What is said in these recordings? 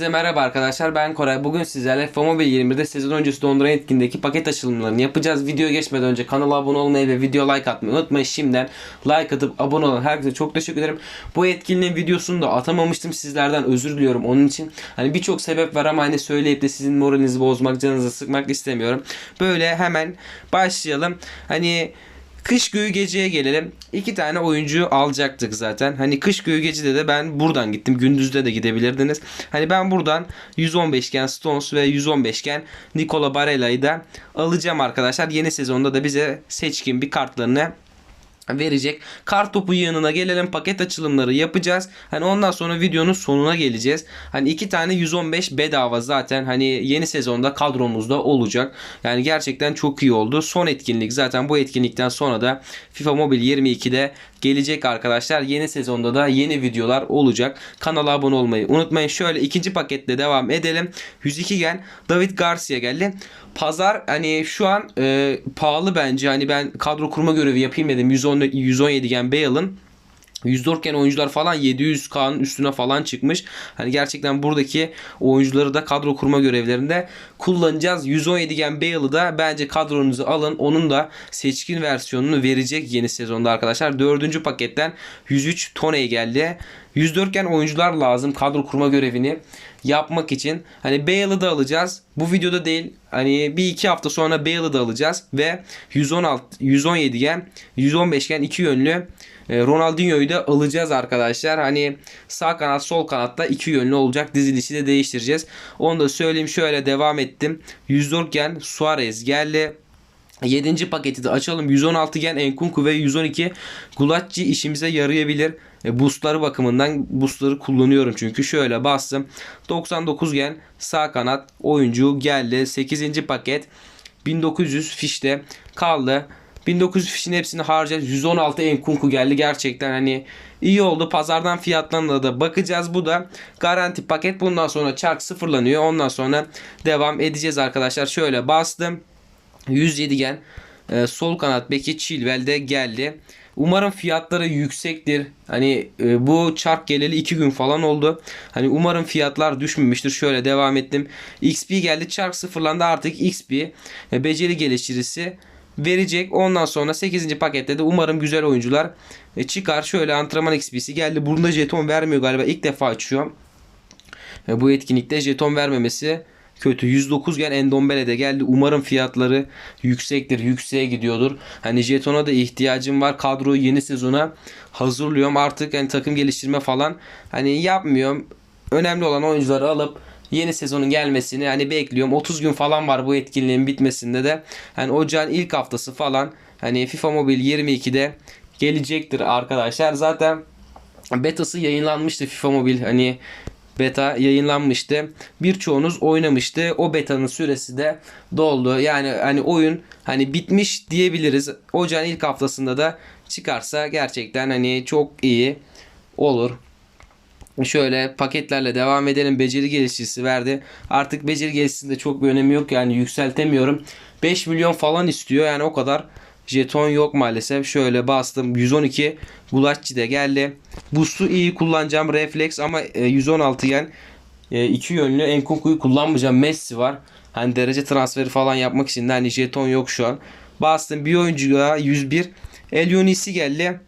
Size merhaba arkadaşlar ben Koray. Bugün sizlerle FOMOBIL 21'de sezon öncesi donduran etkindeki paket açılımlarını yapacağız. Video geçmeden önce kanala abone olmayı ve video like atmayı unutmayın. Şimdiden like atıp abone olan herkese çok teşekkür ederim. Bu etkinliğin videosunu da atamamıştım sizlerden özür diliyorum onun için. Hani birçok sebep var ama hani söyleyip de sizin moralinizi bozmak, canınızı sıkmak istemiyorum. Böyle hemen başlayalım. Hani Kış Göğü Gece'ye gelelim. İki tane oyuncu alacaktık zaten. Hani Kış Göğü Gece'de de ben buradan gittim. Gündüzde de gidebilirdiniz. Hani ben buradan 115 gen Stones ve 115 gen Nicola Barella'yı da alacağım arkadaşlar. Yeni sezonda da bize seçkin bir kartlarını verecek. Kart topu yanına gelelim paket açılımları yapacağız. Hani ondan sonra videonun sonuna geleceğiz. Hani iki tane 115 bedava zaten hani yeni sezonda kadromuzda olacak. Yani gerçekten çok iyi oldu. Son etkinlik zaten bu etkinlikten sonra da FIFA Mobile 22'de gelecek arkadaşlar. Yeni sezonda da yeni videolar olacak. Kanala abone olmayı unutmayın. Şöyle ikinci paketle devam edelim. 102 gen David Garcia geldi. Pazar hani şu an e, pahalı bence. Hani ben kadro kurma görevi yapayım dedim. 110 117 gen Bale'ın 104 gen oyuncular falan 700K'nın üstüne falan çıkmış. Hani gerçekten buradaki oyuncuları da kadro kurma görevlerinde kullanacağız. 117 gen Bale'ı da bence kadronuzu alın. Onun da seçkin versiyonunu verecek yeni sezonda arkadaşlar. Dördüncü paketten 103 Toney geldi. 104 gen oyuncular lazım kadro kurma görevini yapmak için. Hani Bale'ı da alacağız. Bu videoda değil. Hani bir iki hafta sonra Bale'ı da alacağız. Ve 116, 117 gen, 115 gen iki yönlü e, Ronaldinho'yu da alacağız arkadaşlar. Hani sağ kanat sol kanatta iki yönlü olacak. Dizilişi de değiştireceğiz. Onu da söyleyeyim şöyle devam ettim. 104 gen Suarez geldi. 7. paketi de açalım. 116 gen Enkunku ve 112 Gulacci işimize yarayabilir. E, boostları bakımından boostları kullanıyorum çünkü şöyle bastım. 99 gen sağ kanat oyuncu geldi. 8. paket 1900 fişte kaldı. 1900 fişin hepsini harcayacağız. 116 Enkunku geldi. Gerçekten hani iyi oldu. Pazardan fiyatlarına da bakacağız. Bu da garanti paket. Bundan sonra çark sıfırlanıyor. Ondan sonra devam edeceğiz arkadaşlar. Şöyle bastım. 107 gen e, sol kanat beki Chilwell geldi. Umarım fiyatları yüksektir. Hani e, bu çark geleli 2 gün falan oldu. Hani umarım fiyatlar düşmemiştir. Şöyle devam ettim. XP geldi. Çark sıfırlandı. Artık XP e, beceri geliştirisi verecek. Ondan sonra 8. pakette de umarım güzel oyuncular e, çıkar. Şöyle antrenman XP'si geldi. Bunda jeton vermiyor galiba. İlk defa açıyor. E, bu etkinlikte jeton vermemesi kötü. 109 gen Endombele de geldi. Umarım fiyatları yüksektir. Yükseğe gidiyordur. Hani jetona da ihtiyacım var. Kadroyu yeni sezona hazırlıyorum. Artık hani takım geliştirme falan hani yapmıyorum. Önemli olan oyuncuları alıp yeni sezonun gelmesini hani bekliyorum. 30 gün falan var bu etkinliğin bitmesinde de. Hani ocağın ilk haftası falan hani FIFA Mobile 22'de gelecektir arkadaşlar. Zaten betası yayınlanmıştı FIFA Mobile hani beta yayınlanmıştı. Birçoğunuz oynamıştı. O betanın süresi de doldu. Yani hani oyun hani bitmiş diyebiliriz. Ocağın ilk haftasında da çıkarsa gerçekten hani çok iyi olur. Şöyle paketlerle devam edelim. Beceri geliştirisi verdi. Artık beceri geliştirisinde çok bir önemi yok. Yani yükseltemiyorum. 5 milyon falan istiyor. Yani o kadar jeton yok maalesef. Şöyle bastım. 112 Gulacci de geldi. Boost'u iyi kullanacağım. Reflex ama e, 116 yen e, iki yönlü Enkunku'yu kullanmayacağım. Messi var. Hani derece transferi falan yapmak için hani jeton yok şu an. Bastım bir oyuncuya 101. Elyonisi geldi.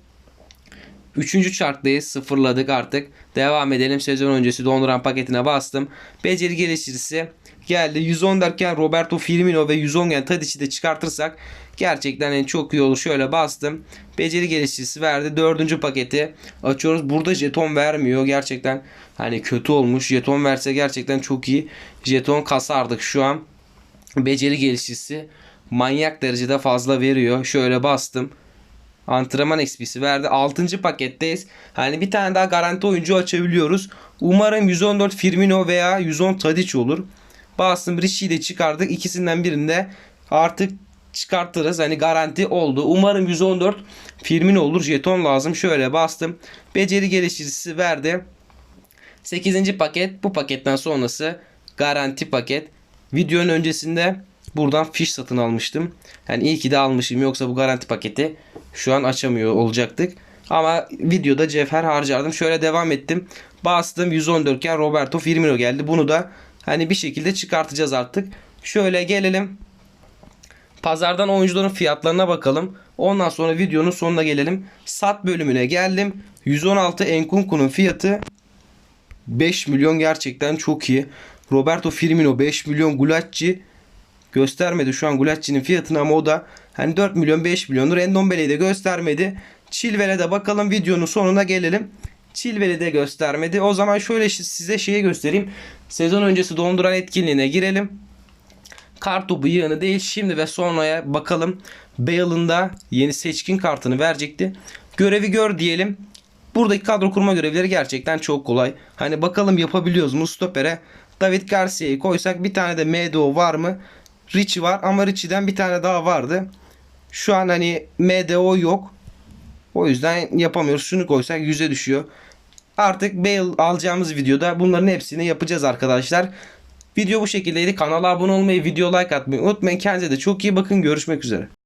Üçüncü çarktayız. Sıfırladık artık. Devam edelim. Sezon öncesi donduran paketine bastım. Beceri geliştirisi geldi. 110 derken Roberto Firmino ve 110 gen Tadic'i de çıkartırsak gerçekten en çok iyi olur. Şöyle bastım. Beceri geliştirisi verdi. Dördüncü paketi açıyoruz. Burada jeton vermiyor. Gerçekten hani kötü olmuş. Jeton verse gerçekten çok iyi. Jeton kasardık şu an. Beceri geliştirisi manyak derecede fazla veriyor. Şöyle bastım antrenman XP'si verdi. 6. paketteyiz. Hani bir tane daha garanti oyuncu açabiliyoruz. Umarım 114 Firmino veya 110 Tadic olur. Bastım Richie'yi de çıkardık. İkisinden birinde artık çıkartırız. Hani garanti oldu. Umarım 114 Firmino olur. Jeton lazım. Şöyle bastım. Beceri geliştiricisi verdi. 8. paket. Bu paketten sonrası garanti paket. Videonun öncesinde buradan fiş satın almıştım. Yani iyi ki de almışım. Yoksa bu garanti paketi şu an açamıyor olacaktık. Ama videoda cevher harcardım. Şöyle devam ettim. Bastım 114 iken Roberto Firmino geldi. Bunu da hani bir şekilde çıkartacağız artık. Şöyle gelelim. Pazardan oyuncuların fiyatlarına bakalım. Ondan sonra videonun sonuna gelelim. Sat bölümüne geldim. 116 Enkunku'nun fiyatı 5 milyon gerçekten çok iyi. Roberto Firmino 5 milyon Gulacci göstermedi şu an Gulacci'nin fiyatını ama o da hani 4 milyon 5 milyondur. Endombele'yi de göstermedi. Chilwell'e de bakalım videonun sonuna gelelim. Chilwell'i de göstermedi. O zaman şöyle size şeyi göstereyim. Sezon öncesi donduran etkinliğine girelim. Kartopu yığını değil şimdi ve sonraya bakalım. Bale'ın da yeni seçkin kartını verecekti. Görevi gör diyelim. Buradaki kadro kurma görevleri gerçekten çok kolay. Hani bakalım yapabiliyoruz mu stopere. David Garcia'yı koysak bir tane de MDO var mı? Richie var ama Richie'den bir tane daha vardı. Şu an hani MDO yok. O yüzden yapamıyoruz. Şunu koysak 100'e düşüyor. Artık Bale alacağımız videoda bunların hepsini yapacağız arkadaşlar. Video bu şekildeydi. Kanala abone olmayı, video like atmayı unutmayın. Kendinize de çok iyi bakın. Görüşmek üzere.